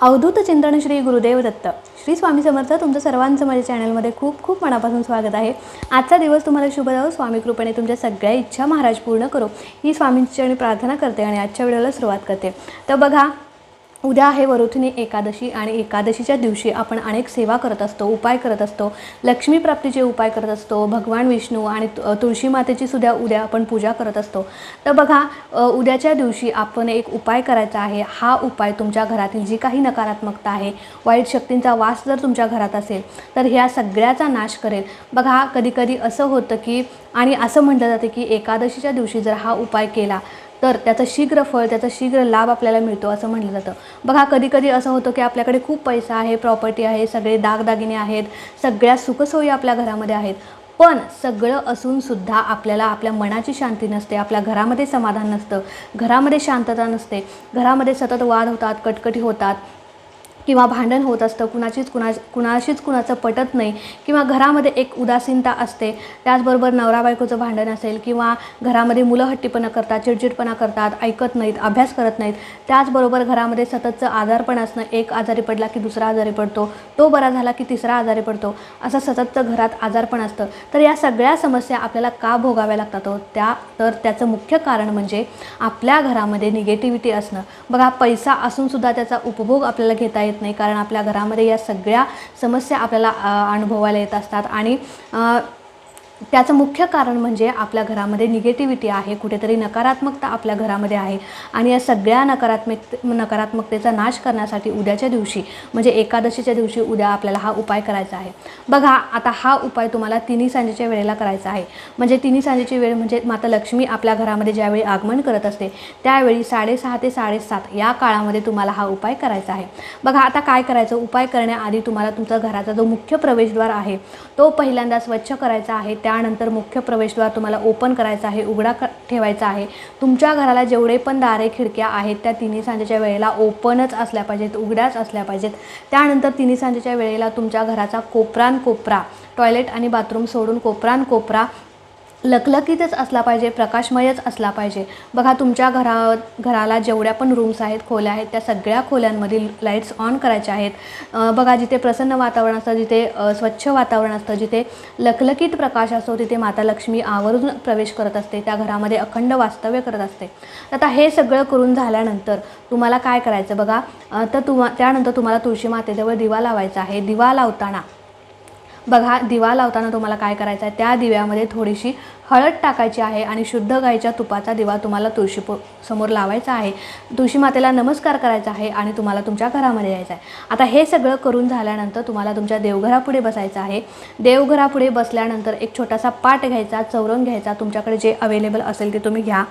अवधूत चिंतन श्री गुरुदेव दत्त. श्री स्वामी समर्थ तुमचं सर्वांचं माझ्या चॅनलमध्ये खूप खूप मनापासून स्वागत आहे. आजचा दिवस तुम्हाला शुभ जावो. स्वामी कृपेने तुमच्या सगळ्या इच्छा महाराज पूर्ण करो. ही स्वामींची आणि प्रार्थना करते आणि आजच्या व्हिडिओला सुरुवात करते. तर बघा उद्या आहे वरुथिनी एकादशी आणि एकादशीच्या दिवशी आपण अनेक सेवा करत असतो उपाय करत असतो. लक्ष्मी प्राप्तीचे उपाय करत असतो भगवान विष्णू आणि तु- तुळशी मातेची सुद्धा उद्या आपण पूजा करत असतो. तर बघा उद्याच्या दिवशी आपण एक उपाय करायचा आहे. हा उपाय तुमच्या घरातील जी काही नकारात्मकता आहे वाईट शक्तींचा वास जर तुमच्या घरात असेल तर ह्या सगळ्याचा नाश करेल. बघा कधीकधी असं होतं की आणि असं म्हटलं जातं की एकादशीच्या दिवशी जर हा उपाय केला तर त्याचं शीघ्र फळ त्याचा शीघ्र लाभ आपल्याला मिळतो असं म्हटलं जातं. बघा कधी कधी असं होतं की आपल्याकडे खूप पैसा आहे प्रॉपर्टी आहे सगळे दागदागिने आहेत सगळ्या सुखसोयी आपल्या घरामध्ये आहेत. पण सगळं असूनसुद्धा आपल्याला आपल्या मनाची शांती नसते आपल्या घरामध्ये समाधान नसतं घरामध्ये शांतता नसते घरामध्ये सतत वाद होतात कटकटी होतात. किंवा भांडण होत असतं कुणाचीच कुणा कुणाशीच कुणाचं पटत नाही किंवा घरामध्ये एक उदासीनता असते त्याचबरोबर नवरा बायकोचं भांडण असेल किंवा घरामध्ये मुलं हट्टीपणा करतात चिडचिडपणा करतात ऐकत नाहीत अभ्यास करत नाहीत त्याचबरोबर घरामध्ये सततचं आजारपण असणं एक आजारी पडला की दुसरा आजारी पडतो तो बरा झाला की तिसरा आजारी पडतो असं सततचं घरात आजारपण असतं. तर या सगळ्या समस्या आपल्याला का भोगाव्या लागतात हो? त्या तर त्याचं मुख्य कारण म्हणजे आपल्या घरामध्ये निगेटिव्हिटी असणं. बघा पैसा असूनसुद्धा त्याचा उपभोग आपल्याला घेता येत नाही. कारण आपल्या घरामध्ये या सगळ्या समस्या आपल्याला अनुभवायला येत असतात. आणि त्याचं मुख्य कारण म्हणजे आपल्या घरामध्ये निगेटिव्हिटी आहे कुठेतरी नकारात्मकता आपल्या घरामध्ये आहे. आणि या सगळ्या नकारात्मक नकारात्मकतेचा नाश करण्यासाठी उद्याच्या दिवशी म्हणजे एकादशीच्या दिवशी उद्या आपल्याला हा उपाय करायचा आहे. बघा आता हा उपाय तुम्हाला तिन्ही सांजेच्या वेळेला करायचा आहे. म्हणजे तिन्ही सांजेची वेळ म्हणजे माता लक्ष्मी आपल्या घरामध्ये ज्यावेळी आगमन करत असते त्यावेळी साडेसहा ते साडेसात या काळामध्ये तुम्हाला हा उपाय करायचा आहे. बघा आता काय करायचं? उपाय करण्याआधी तुम्हाला तुमचा घराचा जो मुख्य प्रवेशद्वार आहे तो पहिल्यांदा स्वच्छ करायचा आहे. त्यानंतर मुख्य प्रवेशद्वार तुम्हाला ओपन करायचं आहे उघडा क ठेवायचा आहे. तुमच्या घराला जेवढे पण दारे खिडक्या आहेत त्या तिन्ही सांजेच्या वेळेला ओपनच असल्या पाहिजेत उघड्याच असल्या पाहिजेत. त्यानंतर तिन्ही सांजेच्या वेळेला तुमच्या घराचा कोपरान कोपरा टॉयलेट आणि बाथरूम सोडून कोपरान कोपरा लकलकीतच असला पाहिजे प्रकाशमयच असला पाहिजे. बघा तुमच्या घरा घराला जेवढ्या पण रूम्स आहेत खोल्या आहेत त्या सगळ्या खोल्यांमधील लाईट्स ऑन करायच्या आहेत. बघा जिथे प्रसन्न वातावरण असतं जिथे स्वच्छ वातावरण असतं जिथे लकलकीत प्रकाश असतो तिथे माता लक्ष्मी आवर्जून प्रवेश करत असते त्या घरामध्ये अखंड वास्तव्य करत असते. आता हे सगळं करून झाल्यानंतर तुम्हाला काय करायचं? बघा तर तुमा त्यानंतर तुम्हाला तुळशी मातेजवळ दिवा लावायचा आहे. दिवा लावताना बघा दिवा लावताना तुम्हाला काय करायचं आहे? त्या दिव्यामध्ये थोडीशी हळद टाकायची आहे आणि शुद्ध गाईच्या तुपाचा दिवा तुम्हाला तुळशी समोर लावायचा आहे. तुळशी मातेला नमस्कार करायचा आहे आणि तुम्हाला तुमच्या घरामध्ये यायचं आहे. आता हे सगळं करून झाल्यानंतर तुम्हाला तुमच्या देवघरापुढे बसायचं आहे. देवघरापुढे बसल्यानंतर एक छोटासा पाट घ्यायचा चौरंग घ्यायचा. तुमच्याकडे जे अवेलेबल असेल ते तुम्ही घ्या.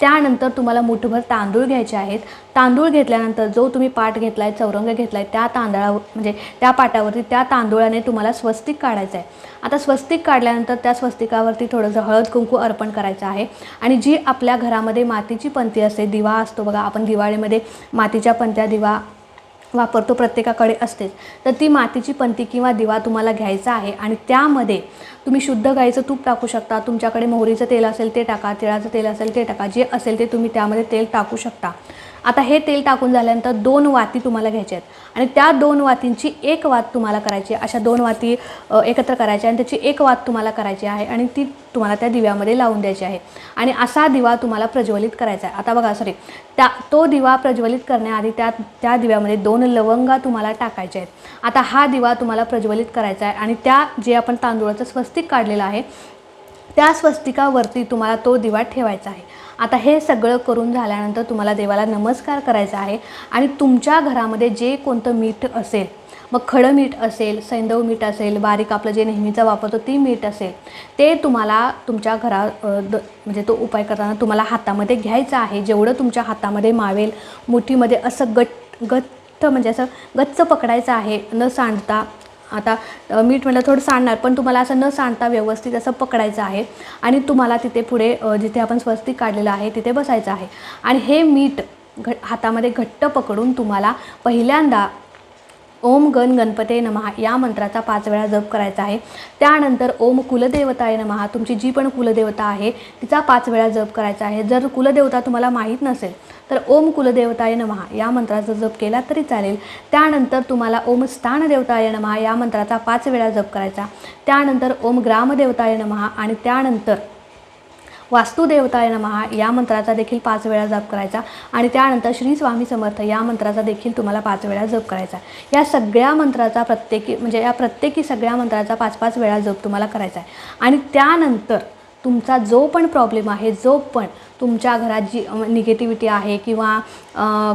त्यानंतर तुम्हाला मुठभर तांदूळ घ्यायचे आहेत. तांदूळ घेतल्यानंतर जो तुम्ही पाट घेतला आहे चौरंग घेतला आहे त्या तांदळावर म्हणजे त्या पाटावरती त्या तांदूळाने तुम्हाला स्वस्तिक काढायचं आहे आता स्वस्तिक काढल्यानंतर त्या स्वस्तिकावरती थोडंसं हळद कुंकू अर्पण करायचं आहे. आणि जी आपल्या घरामध्ये मातीची पंथी असते दिवा असतो बघा आपण दिवाळीमध्ये मातीच्या पंथ्या दिवा वापरतो प्रत्येकाकडे असतेच. तर ती मातीची पंती किंवा दिवा तुम्हाला घ्यायचा आहे आणि त्यामध्ये तुम्ही शुद्ध गाईचं तूप टाकू शकता. तुमच्याकडे मोहरीचं तेल असेल ते टाका तिळाचं तेल असेल ते टाका जे असेल ते तुम्ही त्यामध्ये तेल टाकू शकता. आता हे तेल टाकून झाल्यानंतर दोन वाती तुम्हाला घ्यायच्या आहेत. आणि त्या दोन वातींची एक वात तुम्हाला करायची आहे. अशा दोन वाती एकत्र करायच्या आणि त्याची एक वात तुम्हाला करायची आहे आणि ती तुम्हाला त्या दिव्यामध्ये लावून द्यायची आहे. आणि असा दिवा तुम्हाला प्रज्वलित करायचा आहे. आता बघा सॉरी त्या तो दिवा प्रज्वलित करण्याआधी त्या त्या दिव्यामध्ये दोन लवंगा तुम्हाला टाकायच्या आहेत. आता हा दिवा तुम्हाला प्रज्वलित करायचा आहे आणि त्या जे आपण तांदूळाचं स्वस्तिक काढलेलं आहे त्या स्वस्तिकावरती तुम्हाला तो दिवा ठेवायचा आहे. आता हे सगळं करून झाल्यानंतर तुम्हाला देवाला नमस्कार करायचा आहे आणि तुमच्या घरामध्ये जे कोणतं मीठ असेल मग खडं मीठ असेल सैंदव मीठ असेल बारीक आपलं जे नेहमीचं वापरतो ती मीठ असेल ते तुम्हाला तुमच्या घरा द म्हणजे तो उपाय करताना तुम्हाला हातामध्ये घ्यायचं आहे. जेवढं तुमच्या हातामध्ये मावेल मुठीमध्ये असं गट गट्ट म्हणजे असं गच्च पकडायचं आहे न सांडता आता मीठ म्हटलं थोडं सांडणार पण तुम्हाला असं न सांडता व्यवस्थित असं पकडायचं आहे आणि तुम्हाला तिथे पुढे जिथे आपण स्वस्तिक काढलेलं आहे तिथे बसायचं आहे. आणि हे मीठ घ हातामध्ये घट्ट पकडून तुम्हाला पहिल्यांदा ओम गण गणपते नमहा या मंत्राचा पाच वेळा जप करायचा आहे. त्यानंतर ओम कुलदेवताय नमहा तुमची जी पण कुलदेवता आहे तिचा पाच वेळा जप करायचा आहे. जर कुलदेवता तुम्हाला माहीत नसेल तर ओम कुलदेवताय नमहा या मंत्राचा जप केला तरी चालेल. त्यानंतर तुम्हाला ओम स्थानदेवताय नमहा या मंत्राचा पाच वेळा जप करायचा. त्यानंतर ओम ग्रामदेवताय नमहा आणि त्यानंतर वास्तुदेवताय नमहा या मंत्राचा देखील पाच वेळा जप करायचा. आणि त्यानंतर श्री स्वामी समर्थ या मंत्राचा देखील तुम्हाला पाच वेळा जप करायचा. या सगळ्या मंत्राचा प्रत्येकी म्हणजे या प्रत्येकी सगळ्या मंत्राचा पाच पाच वेळा जप तुम्हाला करायचा आहे. आणि त्यानंतर तुमचा जो पण प्रॉब्लेम आहे जो पण तुमच्या घरात जी निगेटिव्हिटी आहे किंवा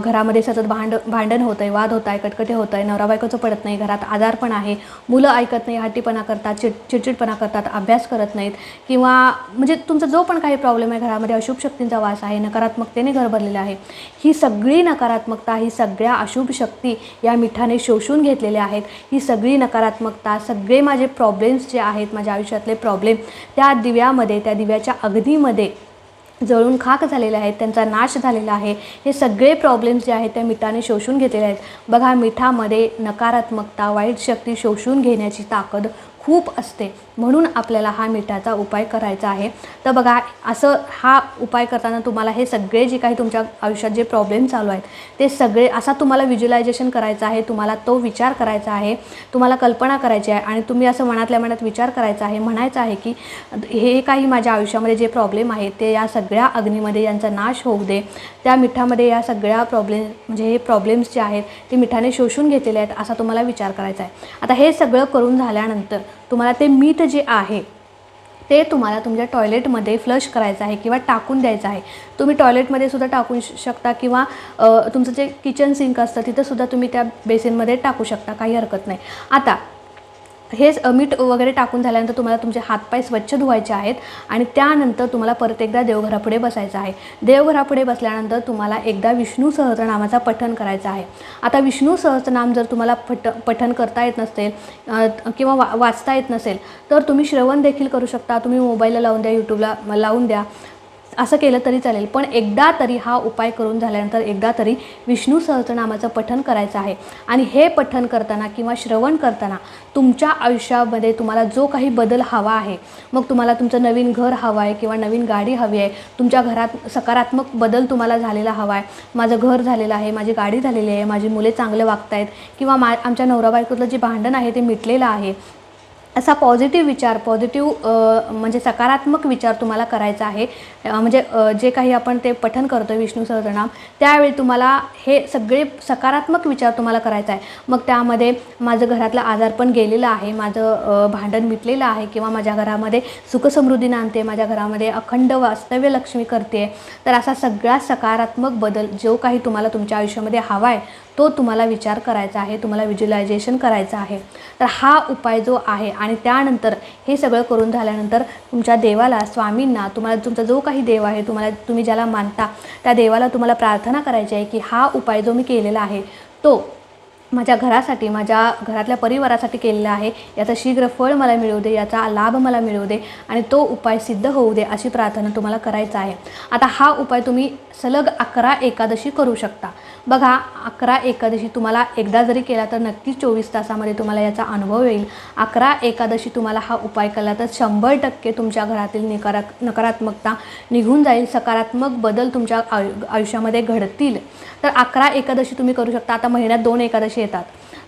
घरामध्ये सतत भांड भांडण होतं आहे वाद होत आहे कटकटे होत आहे नवरा बायकोचं पडत नाही घरात आजार पण आहे मुलं ऐकत नाही हट्टीपणा करतात चिड चिडचिडपणा करतात अभ्यास करत नाहीत किंवा म्हणजे तुमचा जो पण काही प्रॉब्लेम आहे घरामध्ये अशुभ शक्तींचा वास आहे नकारात्मकतेने घर भरलेलं आहे ही सगळी नकारात्मकता ही सगळ्या अशुभ शक्ती या मिठाने शोषून घेतलेल्या आहेत ही सगळी नकारात्मकता सगळे माझे प्रॉब्लेम्स जे आहेत माझ्या आयुष्यातले प्रॉब्लेम त्या दिव्यामध्ये त्या दिव्याच्या अगदीमध्ये जळून खाक झालेले आहेत त्यांचा नाश झालेला आहे. हे सगळे प्रॉब्लेम्स जे आहेत त्या मिठाने शोषून घेतलेले आहेत. बघा मिठामध्ये नकारात्मकता वाईट शक्ती शोषून घेण्याची ताकद खूप असते. म्हणून आपल्याला हा मिठाचा उपाय करायचा आहे. तर बघा असं हा उपाय करताना तुम्हाला हे सगळे जे काही तुमच्या आयुष्यात जे प्रॉब्लेम चालू आहेत ते सगळे असा तुम्हाला व्हिज्युलायझेशन करायचं आहे तुम्हाला तो विचार करायचा आहे तुम्हाला कल्पना करायची आहे आणि तुम्ही असं मनातल्या मनात विचार करायचा आहे म्हणायचं आहे की हे काही माझ्या आयुष्यामध्ये जे प्रॉब्लेम आहेत ते या सगळ्या अग्नीमध्ये यांचा नाश होऊ दे. त्या मिठामध्ये या सगळ्या प्रॉब्लेम म्हणजे हे प्रॉब्लेम्स जे आहेत ते मिठाने शोषून घेतलेले आहेत असा तुम्हाला विचार करायचा आहे. आता हे सगळं करून झाल्यानंतर तुम्हाला ते मीठ जे आहे ते तुम्हाला तुमच्या टॉयलेटमध्ये फ्लश करायचं आहे किंवा टाकून द्यायचं आहे. तुम्ही टॉयलेटमध्ये सुद्धा टाकू शकता किंवा तुमचं जे किचन सिंक असतं तिथंसुद्धा तुम्ही त्या बेसिनमध्ये टाकू शकता. काही हरकत नाही. आता हेच मीठ वगैरे टाकून झाल्यानंतर तुम्हाला तुमचे हातपाय स्वच्छ धुवायचे आहेत आणि त्यानंतर तुम्हाला परत एकदा देवघरापुढे बसायचं आहे. देवघरापुढे बसल्यानंतर तुम्हाला एकदा विष्णू सहस्रनामाचा पठण करायचा आहे. आता विष्णू सहस्रनाम जर तुम्हाला पठ पठण करता येत नसेल किंवा वा वाचता येत नसेल तर तुम्ही श्रवण देखील करू शकता. तुम्ही मोबाईलला लावून द्या यूट्यूबला लावून द्या. असं केलं तरी चालेल. पण एकदा तरी हा उपाय करून झाल्यानंतर एकदा तरी विष्णू सहस्रनामाचं पठन करायचं आहे. आणि हे पठन करताना किंवा श्रवण करताना तुमच्या आयुष्यामध्ये तुम्हाला जो काही बदल हवा आहे मग तुम्हाला तुमचं नवीन घर हवं आहे किंवा नवीन गाडी हवी आहे तुमच्या घरात सकारात्मक बदल तुम्हाला झालेला हवा आहे. माझं घर झालेलं आहे माझी गाडी झालेली आहे माझी मुले चांगले वागत आहेत किंवा मा आमच्या नवरा बायकोतलं जे भांडण आहे ते मिटलेलं आहे असा पॉझिटिव्ह विचार पॉझिटिव्ह म्हणजे सकारात्मक विचार तुम्हाला करायचा आहे. म्हणजे जे काही आपण ते पठन करतो विष्णू सहस्रनाम त्यावेळी तुम्हाला हे सगळे सकारात्मक विचार तुम्हाला करायचा आहे. मग त्यामध्ये माझं घरातलं आजारपण गेलेलं आहे माझं भांडण मिटलेलं आहे किंवा माझ्या घरामध्ये सुखसमृद्धी नांदते माझ्या घरामध्ये अखंड वास्तव्य लक्ष्मी करते तर असा सगळा सकारात्मक बदल जो काही तुम्हाला तुमच्या आयुष्यामध्ये हवा आहे तो तुम्हाला विचार करायचा आहे तुम्हाला व्हिज्युलायझेशन करायचं आहे. तर हा उपाय जो आहे आणि त्यानंतर हे सगळं करून झाल्यानंतर तुमच्या देवाला स्वामींना तुम्हाला तुमचा जो काही देव आहे तुम्हाला तुम्ही ज्याला मानता त्या देवाला तुम्हाला प्रार्थना करायची आहे की हा उपाय जो मी केलेला आहे तो माझ्या घरासाठी माझ्या घरातल्या परिवारासाठी केलेलं आहे. याचं शीघ्र फळ मला मिळू दे याचा लाभ मला मिळू दे आणि तो उपाय सिद्ध होऊ दे अशी प्रार्थना तुम्हाला करायचा आहे. आता हा उपाय तुम्ही सलग अकरा एकादशी करू शकता. बघा अकरा एकादशी तुम्हाला एकदा जरी केला तर नक्कीच चोवीस तासामध्ये तुम्हाला याचा अनुभव येईल. अकरा एकादशी तुम्हाला हा उपाय केला तर शंभर टक्के तुमच्या घरातील निकारा नकारात्मकता निघून जाईल सकारात्मक बदल तुमच्या आयु आयुष्यामध्ये घडतील. तर अकरा एकादशी तुम्ही करू शकता. आता महिन्यात दोन एकादशी येतात.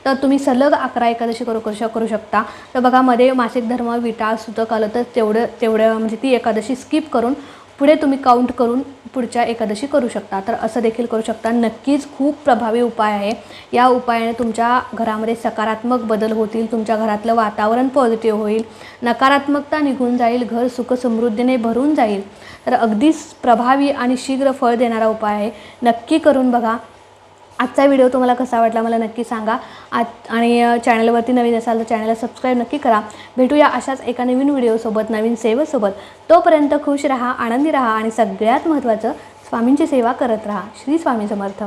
तर तुम्ही सलग अकरा एकादशी करू करू शक- करू शकता. तर बघा मध्ये मासिक धर्म विटा सुतक आलं तर तेवढं तेवढं म्हणजे ती एकादशी स्किप करून पुढे तुम्ही काउंट करून पुढच्या एकादशी करू शकता. तर असं देखील करू शकता. नक्कीच खूप प्रभावी उपाय आहे. या उपायाने तुमच्या घरामध्ये सकारात्मक बदल होतील तुमच्या घरातलं वातावरण पॉझिटिव्ह होईल नकारात्मकता निघून जाईल घर सुखसमृद्धीने भरून जाईल. तर अगदीच प्रभावी आणि शीघ्र फळ देणारा उपाय आहे. नक्की करून बघा. आजचा व्हिडिओ तुम्हाला कसा वाटला मला नक्की सांगा. आज आणि चॅनलवरती नवीन असाल तर चॅनलला सबस्क्राईब नक्की करा. भेटूया अशाच एका नवीन व्हिडिओसोबत नवीन सेवेसोबत. तोपर्यंत खुश रहा आनंदी रहा आणि सगळ्यात महत्त्वाचं स्वामींची सेवा करत राहा. श्री स्वामी समर्थ.